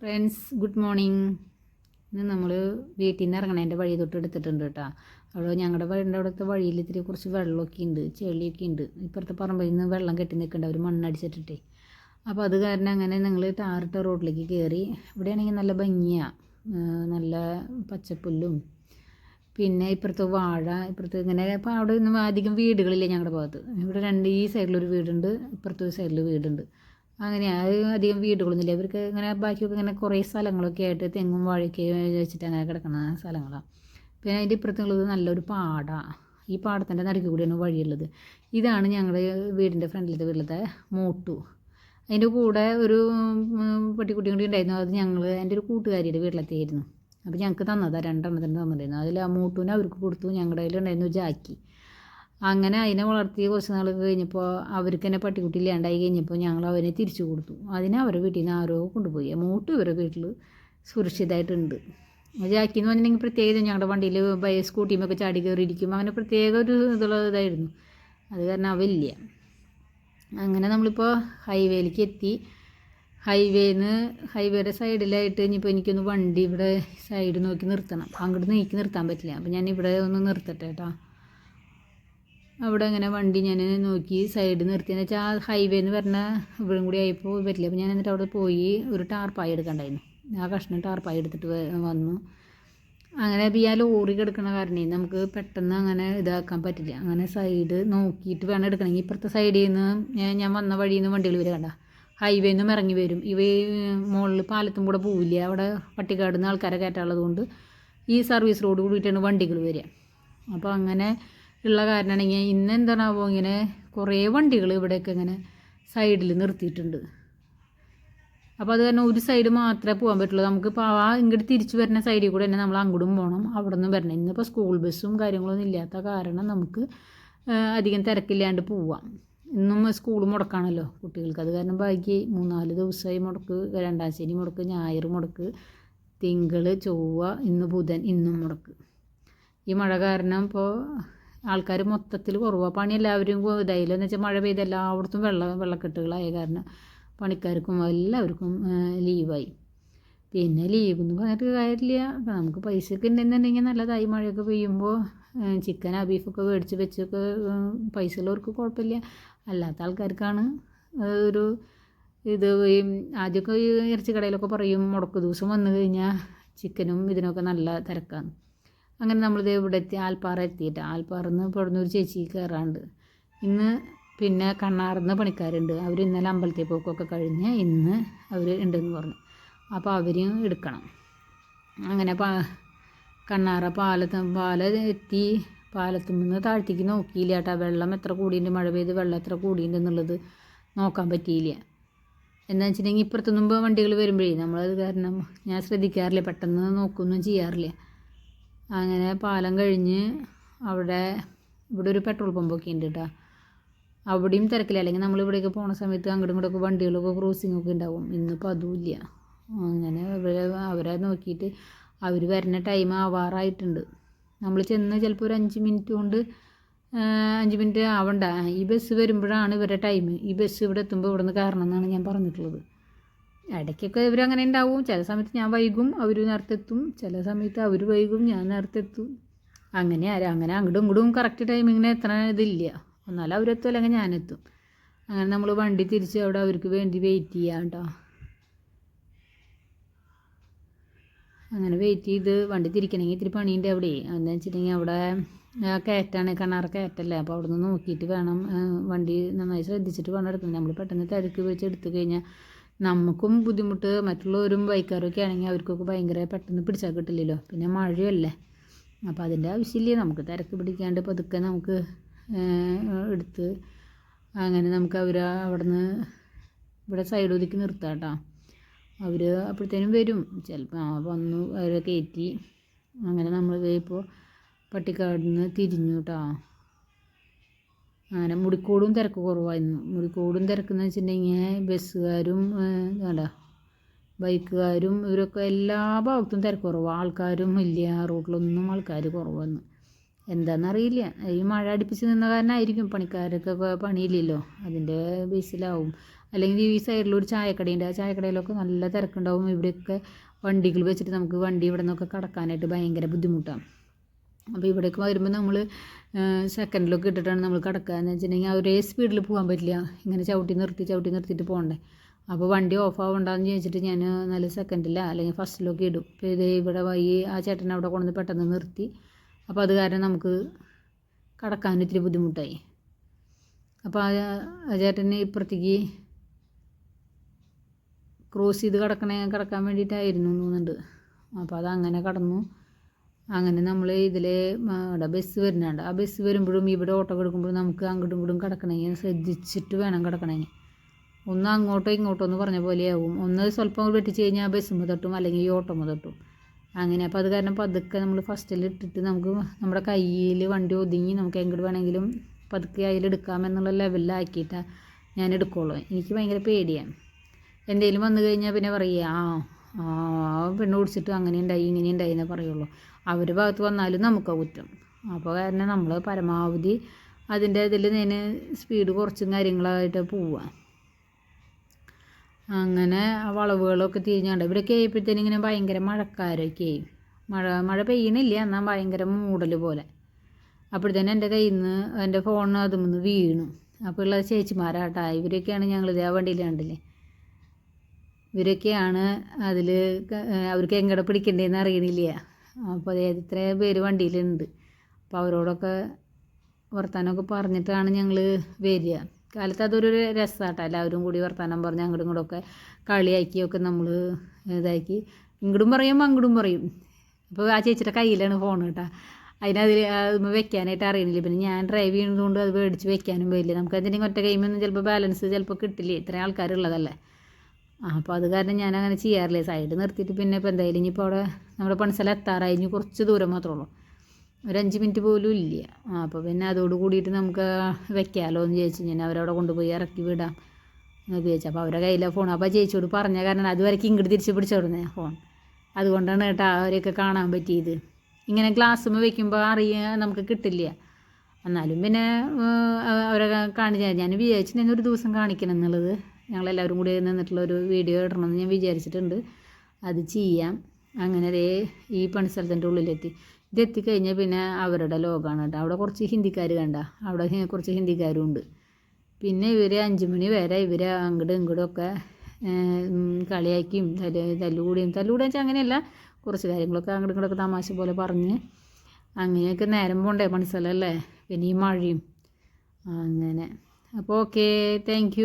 Friends good morning ഇന്ന് നമ്മൾ വീട്ടിൽ നിന്ന് ഇറങ്ങണതിന്റെ വഴി തൊട്ട് എടുത്തിട്ടുണ്ട് കേട്ടോ. അവിടെ ഞങ്ങളുടെ വീടിന്റെ അവിടുത്തെ വഴിയിൽ ഇത്തിരി കുറച്ച് വെള്ളമൊക്കെ ഉണ്ട് ചെളിയൊക്കെ ഉണ്ട്. ഇപ്പുറത്തെ പറമ്പിൽ നിന്ന് വെള്ളം കെട്ടി നിൽക്കേണ്ട അവർ മണ്ണടിച്ചിട്ടിട്ടേ. അപ്പോൾ അത് കാരണം അങ്ങനെ നിങ്ങൾ ടാറിട്ട റോഡിലേക്ക് കയറി ഇവിടെയാണെങ്കിൽ നല്ല ഭംഗിയാണ് നല്ല പച്ചപ്പുല്ലും. പിന്നെ ഇപ്പുറത്ത് വാഴ ഇപ്പുറത്ത് ഇങ്ങനെ അപ്പോൾ അവിടെ ഒന്നും അധികം വീടുകളില്ല ഞങ്ങളുടെ ഭാഗത്ത്. ഇവിടെ രണ്ട് ഈ സൈഡിലൊരു വീടുണ്ട് ഇപ്പുറത്തെ ഒരു സൈഡിൽ വീടുണ്ട്. അങ്ങനെയാണ് അത് അധികം വീടുകളൊന്നുമില്ല. ഇവർക്ക് ഇങ്ങനെ ബാക്കിയൊക്കെ ഇങ്ങനെ കുറേ സ്ഥലങ്ങളൊക്കെ ആയിട്ട് തെങ്ങും വാഴയൊക്കെ വെച്ചിട്ട് അങ്ങനെ കിടക്കുന്ന സ്ഥലങ്ങളാണ് പിന്നെ അതിന്റെ ഇപ്പുറത്തുള്ളത് നല്ലൊരു പാടാണ് ഈ പാടത്തിന്റെ നടുക്ക് കൂടിയാണ് വഴിയുള്ളത്. ഇതാണ് ഞങ്ങളുടെ വീടിന്റെ ഫ്രണ്ടിലത്തെ വീട്ടിലത്തെ മോട്ടു. അതിന്റെ കൂടെ ഒരു പട്ടിക്കുട്ടി കൂടി ഉണ്ടായിരുന്നു. അത് ഞങ്ങൾ എന്റെ ഒരു കൂട്ടുകാരിയുടെ വീട്ടിലെത്തിയായിരുന്നു. അപ്പോൾ ഞങ്ങൾക്ക് തന്നതാണ് രണ്ടെണ്ണത്തിന് തന്നിട്ടുണ്ടായിരുന്നു. അതിൽ ആ മൂട്ടൂനെ അവർക്ക് കൊടുത്തു. ഞങ്ങളുടെ കയ്യിലുണ്ടായിരുന്നു ജാക്കി. അങ്ങനെ അതിനെ വളർത്തി കുറച്ച് നാൾ കഴിഞ്ഞപ്പോൾ അവർക്ക് തന്നെ പട്ടിക്കുട്ടി ഇല്ലാണ്ടായി കഴിഞ്ഞപ്പോൾ ഞങ്ങൾ അവനെ തിരിച്ചു കൊടുത്തു. അതിനെ അവരുടെ വീട്ടിൽ നിന്ന് ആരോ കൊണ്ടുപോയി. മൂട്ട് ഇവരുടെ വീട്ടിൽ സുരക്ഷിതമായിട്ടുണ്ട് ജാക്കി എന്ന് പറഞ്ഞിട്ടുണ്ടെങ്കിൽ പ്രത്യേകത ഞങ്ങളുടെ വണ്ടിയിൽ ബൈ സ്കൂട്ടിയുമൊക്കെ ചാടി കയറിയിരിക്കും അങ്ങനെ പ്രത്യേക ഒരു ഇതുള്ള ഇതായിരുന്നു. അത് കാരണം അവല്ല അങ്ങനെ നമ്മളിപ്പോൾ ഹൈവേയിലേക്ക് എത്തി. ഹൈവേന്ന് ഹൈവേയുടെ സൈഡിലായിട്ട് ഇനിയിപ്പോൾ എനിക്കൊന്ന് വണ്ടി ഇവിടെ സൈഡ് നോക്കി നിർത്തണം. അങ്ങോട്ട് നീക്കി നിർത്താൻ പറ്റില്ല. അപ്പോൾ ഞാൻ ഇവിടെ ഒന്ന് നിർത്തട്ടെ കേട്ടോ അവിടെ അങ്ങനെ വണ്ടി ഞാൻ നോക്കി സൈഡ് നിർത്തിയെന്ന് വെച്ചാൽ ആ ഹൈവേന്ന് പറഞ്ഞ ഇവിടെയും കൂടി ആയപ്പോൾ പറ്റില്ല അപ്പോൾ ഞാൻ എന്നിട്ട് അവിടെ പോയി ഒരു ടാർപ്പായി എടുക്കണ്ടായിരുന്നു. ആ കഷ്ണം ടാർപ്പായി എടുത്തിട്ട് വന്നു. അങ്ങനെ ഇപ്പോൾ ആ ലോറി കിടക്കണ കാരണേ നമുക്ക് പെട്ടെന്ന് അങ്ങനെ ഇതാക്കാൻ പറ്റില്ല. അങ്ങനെ സൈഡ് നോക്കിയിട്ട് വേണം എടുക്കണമെങ്കിൽ. ഇപ്പുറത്തെ സൈഡിൽ നിന്ന് ഞാൻ- ഞാൻ വന്ന വഴിയിൽ നിന്ന് വണ്ടികൾ വരിക കണ്ട? ഹൈവേയിൽ നിന്നും ഇറങ്ങി വരും. ഇവ മുകളിൽ പാലത്തും കൂടെ പോവില്ല. അവിടെ പട്ടിക്കാട് നിന്ന് ആൾക്കാരെ കയറ്റാനുള്ളത് കൊണ്ട് ഈ സർവീസ് റോഡ് കൂടിയിട്ടാണ് വണ്ടികൾ വരിക. അപ്പോൾ അങ്ങനെ ഉള്ള കാരണമാണെങ്കിൽ ഇന്ന് എന്താണാവോ ഇങ്ങനെ കുറേ വണ്ടികൾ ഇവിടെയൊക്കെ ഇങ്ങനെ സൈഡിൽ നിർത്തിയിട്ടുണ്ട്. അപ്പോൾ അത് കാരണം ഒരു സൈഡ് മാത്രമേ പോകാൻ പറ്റുള്ളൂ. നമുക്ക് ആ ഇങ്ങോട്ട് തിരിച്ചു വരുന്ന സൈഡിൽ കൂടെ തന്നെ നമ്മൾ അങ്ങോട്ടും പോകണം അവിടെ നിന്ന് വരണം. ഇന്നിപ്പോൾ സ്കൂൾ ബസ്സും കാര്യങ്ങളൊന്നും ഇല്ലാത്ത കാരണം നമുക്ക് അധികം തിരക്കില്ലാണ്ട് പോവാം. ഇന്നും സ്കൂൾ മുടക്കാണല്ലോ കുട്ടികൾക്ക്. അത് കാരണം ബാക്കി മൂന്നാൽ ദിവസമായി മുടക്ക് രണ്ടാം ശനി മുടക്ക് ഞായർ മുടക്ക് തിങ്കൾ ചൊവ്വ ഇന്ന് ബുധൻ ഇന്നും മുടക്ക്. ഈ മഴ കാരണം ഇപ്പോൾ ആൾക്കാർ മൊത്തത്തിൽ കുറവാണ് പണി എല്ലാവരും ഇതായില്ല എന്ന് വെച്ചാൽ മഴ പെയ്ത് എല്ലായിടത്തും വെള്ള വെള്ളക്കെട്ടുകളായ കാരണം പണിക്കാർക്കും എല്ലാവർക്കും ലീവായി. പിന്നെ ലീവ് എന്ന് പറഞ്ഞിട്ട് കാര്യമില്ല. നമുക്ക് പൈസയൊക്കെ ഉണ്ടെന്നുണ്ടെങ്കിൽ നല്ലതായി മഴയൊക്കെ പെയ്യുമ്പോൾ ചിക്കൻ ബീഫൊക്കെ മേടിച്ച് വെച്ചൊക്കെ പൈസ ഉള്ളവർക്ക് കുഴപ്പമില്ല. അല്ലാത്ത ആൾക്കാർക്കാണ് ഒരു ഇത് ഈ ആദ്യമൊക്കെ ഈ ഇറച്ചി കടയിലൊക്കെ പറയും മുടക്ക് ദിവസം വന്നു കഴിഞ്ഞാൽ ചിക്കനും ഇതിനൊക്കെ നല്ല തിരക്കാണ്. അങ്ങനെ നമ്മളിത് ഇവിടെ എത്തി ആൽപ്പാറ എത്തിയിട്ട്. ആൽപ്പാറന്ന് ഇവിടുന്ന് ഒരു ചേച്ചി കയറാണ്ട് ഇന്ന് പിന്നെ കണ്ണാർന്ന് പണിക്കാരുണ്ട്. അവർ ഇന്നലെ അമ്പലത്തിൽ പോക്കൊക്കെ കഴിഞ്ഞ് ഇന്ന് അവർ ഉണ്ടെന്ന് പറഞ്ഞു. അപ്പോൾ അവരും എടുക്കണം. അങ്ങനെ പാ കണ്ണാറ പാലത്ത് പാല എത്തി. പാലത്തു നിന്ന് താഴ്ത്തേക്ക് നോക്കിയില്ല കേട്ടോ. വെള്ളം എത്ര കൂടിയുണ്ട് മഴ പെയ്ത് വെള്ളം എത്ര കൂടിയുണ്ട് എന്നുള്ളത് നോക്കാൻ പറ്റിയില്ല. എന്താ വെച്ചിട്ടുണ്ടെങ്കിൽ ഇപ്പുറത്തു മുമ്പ് വണ്ടികൾ വരുമ്പോഴേ നമ്മളത് കാരണം ഞാൻ ശ്രദ്ധിക്കാറില്ല. പെട്ടെന്ന് നോക്കുകയൊന്നും ചെയ്യാറില്ല. അങ്ങനെ പാലം കഴിഞ്ഞ് അവിടെ ഇവിടെ ഒരു പെട്രോൾ പമ്പൊക്കെ ഉണ്ട് കേട്ടോ അവിടെയും തിരക്കില്ല അല്ലെങ്കിൽ നമ്മൾ ഇവിടേക്ക് പോണ സമയത്ത് അങ്ങോട്ടും ഇങ്ങോട്ടൊക്കെ വണ്ടികളൊക്കെ ക്രോസിംഗ് ഒക്കെ ഉണ്ടാവും. ഇന്നിപ്പോൾ അതുമില്ല അങ്ങനെ അവരെ അവരെ നോക്കിയിട്ട് അവർ വരുന്ന ടൈം ആവാറായിട്ടുണ്ട്. നമ്മൾ ചെന്ന് ചിലപ്പോൾ ഒരു അഞ്ച് മിനിറ്റ് കൊണ്ട് അഞ്ച് മിനിറ്റ് ആവണ്ട. ഈ ബസ് വരുമ്പോഴാണ് ഇവരുടെ ടൈം ഈ ബസ് ഇവിടെ എത്തുമ്പോൾ ഇവിടെ നിന്ന് കയറണം എന്നാണ് ഞാൻ പറഞ്ഞിട്ടുള്ളത്. ഇടയ്ക്കൊക്കെ ഇവർ അങ്ങനെ ഉണ്ടാവും. ചില സമയത്ത് ഞാൻ വൈകും അവർ നേരത്തെത്തും. ചില സമയത്ത് അവർ വൈകും ഞാൻ നേരത്തെത്തും. അങ്ങനെ ആരും? അങ്ങനെ അങ്ങോട്ടും ഇങ്ങോട്ടും കറക്റ്റ് ടൈമിങ്ങിന് എത്ര ഇതില്ല. എന്നാലും അവരെത്തും അല്ലെങ്കിൽ ഞാനെത്തും. അങ്ങനെ നമ്മൾ വണ്ടി തിരിച്ച് അവിടെ അവർക്ക് വേണ്ടി വെയിറ്റ് ചെയ്യാം കേട്ടോ അങ്ങനെ വെയിറ്റ് ചെയ്ത് വണ്ടി തിരിക്കണമെങ്കിൽ ഇത്തിരി പണിയുണ്ട് അവിടെ. എന്താണെന്ന് വെച്ചിട്ടുണ്ടെങ്കിൽ അവിടെ കയറ്റാണ് കിണറ് കയറ്റല്ലേ? അപ്പോൾ അവിടെ നിന്ന് നോക്കിയിട്ട് വേണം വണ്ടി നന്നായി ശ്രദ്ധിച്ചിട്ട് വേണം എടുക്കുന്നത് നമ്മൾ പെട്ടെന്ന് തിരക്ക് വെച്ച് എടുത്തു കഴിഞ്ഞാൽ നമുക്കും ബുദ്ധിമുട്ട്. മറ്റുള്ളവരും ബൈക്കാരൊക്കെ ആണെങ്കിൽ അവർക്കൊക്കെ ഭയങ്കര പെട്ടെന്ന് പിടിച്ചാൽ കിട്ടില്ലല്ലോ. പിന്നെ മഴയല്ലേ. അപ്പോൾ അതിന്റെ ആവശ്യമില്ല. നമുക്ക് തിരക്ക് പിടിക്കാണ്ട് പതുക്കെ നമുക്ക് എടുത്ത് അങ്ങനെ നമുക്ക് അവർ അവിടെ നിന്ന് ഇവിടെ സൈഡ് ഒതുക്കി നിർത്താം കേട്ടോ. അവർ അപ്പോഴത്തേനും വരും. ചിലപ്പോൾ വന്നു അവരെ കയറ്റി. അങ്ങനെ നമ്മൾ ഇപ്പോൾ പട്ടിക്കാടിൽ നിന്ന് തിരിഞ്ഞു കേട്ടോ. അങ്ങനെ മുടിക്കോടും തിരക്ക് കുറവായിരുന്നു. മുടിക്കോടും തിരക്കെന്ന് വെച്ചിട്ടുണ്ടെങ്കിൽ ബസ്സുകാരും വേണ്ട ബൈക്കുകാരും ഇവരൊക്കെ എല്ലാ ഭാഗത്തും തിരക്ക് കുറവാണ് ആൾക്കാരും ഇല്ല റോഡിലൊന്നും ആൾക്കാർ കുറവെന്ന്. എന്താണെന്നറിയില്ല ഈ മഴ അടുപ്പിച്ച് നിന്ന കാരണമായിരിക്കും പണിക്കാരൊക്കെ പണിയില്ലല്ലോ. അതിന്റെ ബേസിലാവും. അല്ലെങ്കിൽ ഈ സൈഡിലൊരു ചായക്കടയുണ്ട്. ആ ചായക്കടയിലൊക്കെ നല്ല തിരക്കുണ്ടാവും. ഇവിടെയൊക്കെ വണ്ടികൾ വെച്ചിട്ട് നമുക്ക് വണ്ടി ഇവിടെ നിന്നൊക്കെ കടക്കാനായിട്ട് ഭയങ്കര ബുദ്ധിമുട്ടാണ്. അപ്പോൾ ഇവിടേക്ക് വരുമ്പോൾ നമ്മൾ സെക്കൻഡിലൊക്കെ ഇട്ടിട്ടാണ് നമ്മൾ കിടക്കുക എന്ന് വെച്ചിട്ടുണ്ടെങ്കിൽ ഒരേ സ്പീഡിൽ പോകാൻ പറ്റില്ല. ഇങ്ങനെ ചവിട്ടി നിർത്തി ചവിട്ടി നിർത്തിയിട്ട് പോകണ്ടേ അപ്പോൾ വണ്ടി ഓഫ് ആവണ്ടെന്ന് ചോദിച്ചിട്ട് ഞാൻ നല്ല സെക്കൻഡില്ല അല്ലെങ്കിൽ ഫസ്റ്റിലൊക്കെ ഇടും. ഇപ്പോൾ ഇത് ഇവിടെ വൈ ആ ചേട്ടൻ അവിടെ കൊണ്ടുവന്ന് പെട്ടെന്ന് നിർത്തി. അപ്പോൾ അത് കാരണം നമുക്ക് കടക്കാൻ ഇത്തിരി ബുദ്ധിമുട്ടായി. അപ്പോൾ ആ ചേട്ടന് ഇപ്പുറത്തേക്ക് ക്രോസ് ചെയ്ത് കിടക്കണേ കിടക്കാൻ വേണ്ടിയിട്ടായിരുന്നു തോന്നുന്നുണ്ട്. അപ്പോൾ അതങ്ങനെ കടന്നു. അങ്ങനെ നമ്മൾ ഇതിൽ അവിടെ ബസ് വരുന്നുണ്ട്. ആ ബസ് വരുമ്പോഴും ഇവിടെ ഓട്ടോ കൊടുക്കുമ്പോഴും നമുക്ക് അങ്ങോട്ടും ഇങ്ങോട്ടും കിടക്കണമെങ്കിൽ ശ്രദ്ധിച്ചിട്ട് വേണം കിടക്കണമെങ്കിൽ ഒന്ന് അങ്ങോട്ടോ ഇങ്ങോട്ടോ എന്ന് പറഞ്ഞ പോലെയാവും ഒന്ന് സ്വല്പം വെട്ടിച്ച് കഴിഞ്ഞാൽ ബസ്സുമ്പോൾ തട്ടും അല്ലെങ്കിൽ ഈ ഓട്ടോമ തട്ടും. അങ്ങനെ അപ്പോൾ അത് കാരണം പതുക്കെ നമ്മൾ ഫസ്റ്റിൽ ഇട്ടിട്ട് നമുക്ക് നമ്മുടെ കയ്യിൽ വണ്ടി ഒതുങ്ങി നമുക്ക് എങ്ങോട്ട് വേണമെങ്കിലും പതുക്കെ അതിലെടുക്കാമെന്നുള്ള ലെവലിലാക്കിയിട്ടാണ് ഞാൻ എടുക്കുള്ളൂ. എനിക്ക് ഭയങ്കര പേടിയാണ് എന്തെങ്കിലും വന്നു കഴിഞ്ഞാൽ പിന്നെ പറയുക ആ പെണ്ണ് കുടിച്ചിട്ട് അങ്ങനെ ഉണ്ടായി ഇങ്ങനെ ഉണ്ടായി എന്നേ പറയുള്ളൂ. അവരുടെ ഭാഗത്ത് വന്നാലും നമുക്ക് കുറ്റം. അപ്പോൾ കാരണം നമ്മൾ പരമാവധി അതിന്റെ ഇതിൽ ഞാൻ സ്പീഡ് കുറച്ചും കാര്യങ്ങളായിട്ട് പോവുക അങ്ങനെ ആ വളവുകളൊക്കെ തിരിഞ്ഞാണ്ട് ഇവിടെയൊക്കെ ആയപ്പോഴത്തേനും ഇങ്ങനെ ഭയങ്കര മഴക്കാരൊക്കെ ആയി. മഴ മഴ പെയ്യണില്ല എന്നാൽ ഭയങ്കര മൂടൽ പോലെ. അപ്പോഴത്തേനും എന്റെ കയ്യിൽ നിന്ന് എന്റെ ഫോണിന് അതിൽ നിന്ന് വീണു. അപ്പോൾ ഉള്ള ചേച്ചിമാരാട്ടാ ഇവരൊക്കെയാണ് ഞങ്ങൾ ഇതേ വണ്ടിയിൽ കണ്ടില്ലേ? ഇവരൊക്കെയാണ് അതിൽ അവർക്ക് എങ്ങടെ പിടിക്കണ്ടേന്ന് അറിയണില്ല. അപ്പോൾ അതായത് ഇത്രയും പേര് വണ്ടിയിലുണ്ട്. അപ്പോൾ അവരോടൊക്കെ വർത്താനമൊക്കെ പറഞ്ഞിട്ടാണ് ഞങ്ങൾ വരിക. കാലത്ത് അതൊരു രസമാട്ടോ എല്ലാവരും കൂടി വർത്താനം പറഞ്ഞ് അങ്ങോട്ടും ഇങ്ങോട്ടൊക്കെ കളിയാക്കിയൊക്കെ നമ്മൾ ഇതാക്കി. ഇങ്ങോട്ടും പറയും അങ്ങോട്ടും പറയും. അപ്പോൾ ആ ചേച്ചിയുടെ കയ്യിലാണ് ഫോൺ കേട്ടോ അതിനതിൽ വെക്കാനായിട്ട് അറിയണില്ല. പിന്നെ ഞാൻ ഡ്രൈവ് ചെയ്യുന്നതുകൊണ്ട് അത് മേടിച്ച് വെക്കാനും പോയില്ല നമുക്ക് അതിന്റെ ഒറ്റ കൈമൊന്നും ചിലപ്പോൾ ബാലൻസ് ചിലപ്പോൾ കിട്ടില്ല. ഇത്രയും ആൾക്കാരുള്ളതല്ലേ. അപ്പോൾ അത് കാരണം ഞാൻ അങ്ങനെ ചെയ്യാറില്ല. സൈഡ് നിർത്തിയിട്ട് പിന്നെ ഇപ്പോൾ എന്തായാലും ഇനിയിപ്പോൾ അവിടെ നമ്മുടെ പണിസ്ഥലം എത്താറായി. ഇനി കുറച്ച് ദൂരം മാത്രമേ ഉള്ളൂ. ഒരു അഞ്ച് മിനിറ്റ് പോലും ഇല്ല. അപ്പോൾ പിന്നെ അതോട് കൂടിയിട്ട് നമുക്ക് വെക്കാമല്ലോ എന്ന് ചോദിച്ചു ഞാൻ അവരവിടെ കൊണ്ടുപോയി ഇറക്കി വിടാം എന്ന് ചോദിച്ചു അപ്പോൾ അവരുടെ കയ്യിലാണ് ഫോൺ അപ്പോൾ ചേച്ചിയോട് പറഞ്ഞ കാരണം അതുവരെയ്ക്ക് ഇങ്ങോട്ട് തിരിച്ച് പിടിച്ചോടുന്നേ ഫോൺ അതുകൊണ്ടാണ് കേട്ടോ അവരെയൊക്കെ കാണാൻ പറ്റിയത്. ഇങ്ങനെ ഗ്ലാസ്സുമ്മ വെക്കുമ്പോൾ അറിയാൻ നമുക്ക് കിട്ടില്ല. എന്നാലും പിന്നെ അവരെ കാണിച്ചാൽ ഞാൻ വിചാരിച്ചിട്ടുണ്ടെങ്കിൽ ഒരു ദിവസം കാണിക്കണം എന്നുള്ളത്. ഞങ്ങളെല്ലാവരും കൂടി നിന്നിട്ടുള്ളൊരു വീഡിയോ ഇടണമെന്ന് ഞാൻ വിചാരിച്ചിട്ടുണ്ട്. അത് ചെയ്യാം. അങ്ങനെ അതേ ഈ പണിസ്ഥലത്തിന്റെ ഉള്ളിലെത്തി. ഇതെത്തിക്കഴിഞ്ഞാൽ പിന്നെ അവരുടെ ലോകമാണ് കേട്ടോ. അവിടെ കുറച്ച് ഹിന്ദിക്കാർ കണ്ട. അവിടെ കുറച്ച് ഹിന്ദിക്കാരും ഉണ്ട്. പിന്നെ ഇവർ അഞ്ച് മണി വരെ ഇവർ അങ്ങോട്ടും ഇങ്ങോട്ടും ഒക്കെ കളിയാക്കിയും തല്ല് തല്ലുകൂടിയും. തല്ലുകൂടി വെച്ചാൽ അങ്ങനെയല്ല. കുറച്ച് കാര്യങ്ങളൊക്കെ അങ്ങോട്ടും ഇങ്ങോട്ടൊക്കെ തമാശ പോലെ പറഞ്ഞ് അങ്ങനെയൊക്കെ നേരം പോണ്ടേ പണിസ്ഥലമല്ലേ പിന്നെ ഈ മഴയും. അങ്ങനെ. അപ്പോൾ ഓക്കെ താങ്ക്